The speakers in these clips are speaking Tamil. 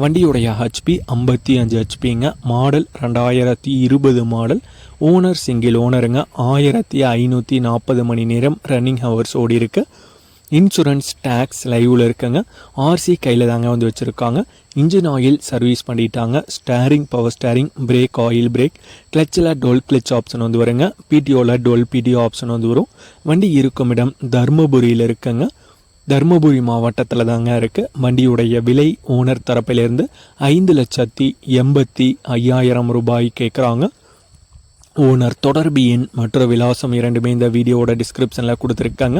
வண்டியுடைய ஹெச்பி ஐம்பத்தி அஞ்சு ஹெச்பிங்க மாடல் ரெண்டாயிரத்தி இருபது மாடல். ஓனர் சிங்கிள் ஓனருங்க ஆயிரத்தி ஐநூற்றி நாற்பது மணி நேரம் ரன்னிங் ஹவர்ஸ் ஓடி இருக்கு. இன்சூரன்ஸ் டேக்ஸ் லைவில் இருக்குங்க. ஆர்சி கையில் தாங்க வந்து வச்சுருக்காங்க. இன்ஜின் ஆயில் சர்வீஸ் பண்ணிட்டாங்க. Steering power steering brake oil brake கிளச்சில் டோல் கிளச் ஆப்ஷன் வந்து வருங்க. பிடிஓவில் டோல் பிடிஓ ஆப்ஷன் வந்து வரும். வண்டி இருக்கும் இடம் தருமபுரியில் இருக்குங்க. தருமபுரி மாவட்டத்தில் தாங்க இருக்குது வண்டியுடைய விலை ஓனர் தரப்பிலிருந்து ஐந்து லட்சத்தி எண்பத்தி ஐயாயிரம் ரூபாய் கேட்குறாங்க ஓனர் தொடர்பு எண் மற்ற விலாசம் இரண்டுமே இந்த வீடியோவோட டிஸ்கிரிப்ஷனில் கொடுத்துருக்காங்க.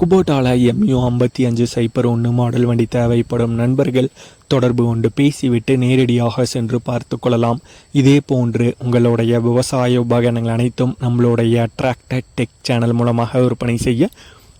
குபோட்டால எம்யூ ஐம்பத்தி அஞ்சு சைப்பர் ஒன்று மாடல் வண்டி தேவைப்படும் நண்பர்கள் தொடர்பு கொண்டு பேசிவிட்டு நேரடியாக சென்று பார்த்து கொள்ளலாம். இதே போன்று உங்களுடைய விவசாய உபகரணங்கள் அனைத்தும் நம்மளுடைய டிராக்டர் டெக் சேனல் மூலமாக விற்பனை செய்ய